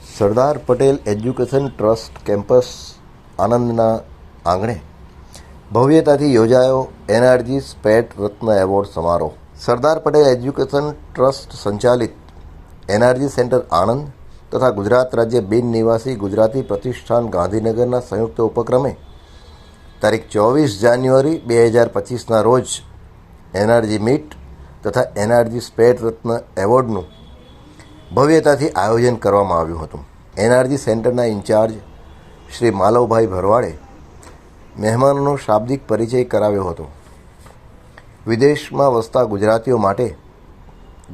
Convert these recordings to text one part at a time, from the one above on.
Sardar Patel education trust campus આનંદના આંગણે ભવ્યતાથી યોજાયો એનઆરજી સ્પેટ રત્ન એવોર્ડ સમારોહ. સરદાર પટેલ એજ્યુકેશન ટ્રસ્ટ સંચાલિત એનઆરજી સેન્ટર આણંદ તથા ગુજરાત રાજ્ય બિન નિવાસી ગુજરાતી પ્રતિષ્ઠાન ગાંધીનગરના સંયુક્ત ઉપક્રમે તારીખ ચોવીસ જાન્યુઆરી બે હજાર પચીસના રોજ એનઆરજી મીટ તથા એનઆરજી સ્પેટ રત્ન એવોર્ડનું ભવ્યતાથી આયોજન કરવામાં આવ્યું હતું. એનઆરજી સેન્ટરના ઇન્ચાર્જ શ્રી માલવભાઈ ભરવાડે મહેમાનોનો શાબ્દિક પરિચય કરાવ્યો હતો. વિદેશમાં વસતા ગુજરાતીઓ માટે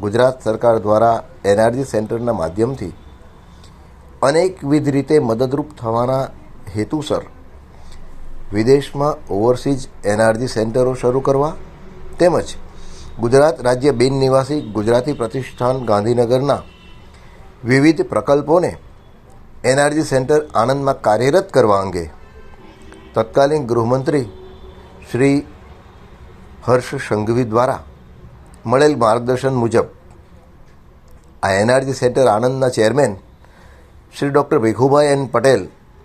ગુજરાત સરકાર દ્વારા એનઆરજી સેન્ટરના માધ્યમથી અનેકવિધ રીતે મદદરૂપ થવાના હેતુસર વિદેશમાં ઓવરસીઝ એનઆરજી સેન્ટરો શરૂ કરવા તેમજ ગુજરાત રાજ્ય બિન નિવાસી ગુજરાતી પ્રતિષ્ઠાન ગાંધીનગરના વિવિધ પ્રકલ્પોને એનઆરજી સેન્ટર આણંદમાં કાર્યરત કરવા અંગે તત્કાલીન ગૃહમંત્રી શ્રી હર્ષ સંઘવી દ્વારા મળેલ માર્ગદર્શન મુજબ આ NRG centre આણંદના chairman Shri doctor Bhikhubhai N Patel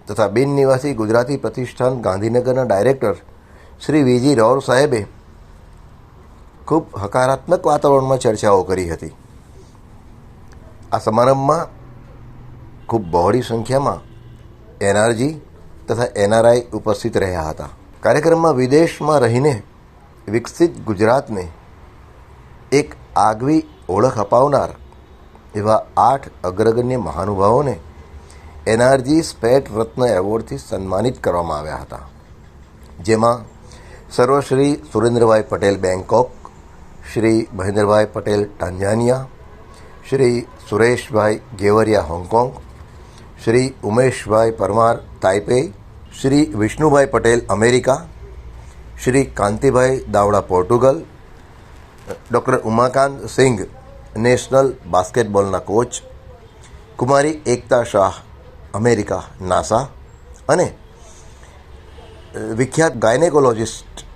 તથા બિન નિવાસી ગુજરાતી પ્રતિષ્ઠાન ગાંધીનગરના ડાયરેક્ટર શ્રી વીજી રૌર સાહેબે ખૂબ હકારાત્મક વાતાવરણમાં ચર્ચાઓ કરી હતી. આ સમારંભમાં ખૂબ બહોળી સંખ્યામાં એનઆરજી તથા એનઆરઆઈ ઉપસ્થિત રહ્યા હતા. કાર્યક્રમમાં વિદેશમાં રહીને વિકસિત ગુજરાતને એક આગવી ઓળખ અપાવનાર એવા આઠ અગ્રગણ્ય મહાનુભાવોને એનઆરજી સ્પેટ રત્ન એવોર્ડથી સન્માનિત કરવામાં આવ્યા હતા. જેમાં Sarvashri Surendrabhai Patel Bangkok, Shri Mahendrabhai Patel Tanzania Shri Sureshbhai Gevariya Hong Kong Shri Umeshbhai Parmar Taipei Shri Vishnubhai Patel America Shri Kantibhai Davda Portugal doctor Umakant Singh national બાસ્કેટબોલના coach Kumari Ekta Shah America NASA અને વિખ્યાત gynaecologist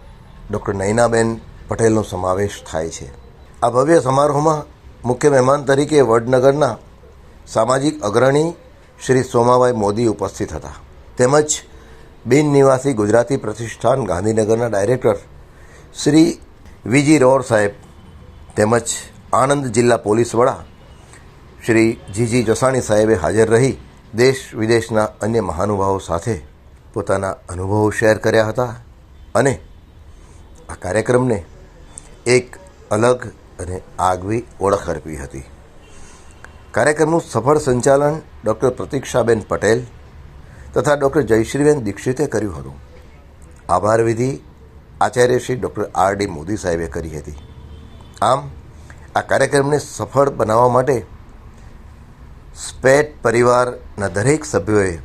doctor Nainaben પટેલનો સમાવેશ થાય છે. આ ભવ્ય સમારોહમાં મુખ્ય મહેમાન તરીકે વડનગરના સામાજિક અગ્રણી શ્રી સોમાભાઈ મોદી ઉપસ્થિત હતા. તેમજ બિન નિવાસી ગુજરાતી પ્રતિષ્ઠાન ગાંધીનગરના ડાયરેક્ટર શ્રી વીજી રોર સાહેબ તેમજ આણંદ જિલ્લા પોલીસ વડા શ્રી જીજી જસાણી સાહેબે હાજર રહી દેશ વિદેશના અન્ય મહાનુભાવો સાથે પોતાના અનુભવો શેર કર્યા હતા અને આ કાર્યક્રમને એક અલગ અને આગવી ઓળખ અર્પી હતી. કાર્યક્રમનું સફળ સંચાલન ડૉક્ટર પ્રતીક્ષાબેન પટેલ તથા ડૉક્ટર જયશ્રીબેન દીક્ષિતે કર્યું હતું. આભાર વિધિ Acharya doctor R D Modi સાહેબે કરી હતી. આમ, આ કાર્યક્રમને સફળ બનાવવા માટે સ્પેટ પરિવારના દરેક સભ્યોએ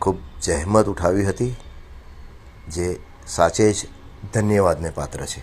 ખૂબ જહેમત ઉઠાવી હતી, જે સાચે જ ધન્યવાદને પાત્ર છે.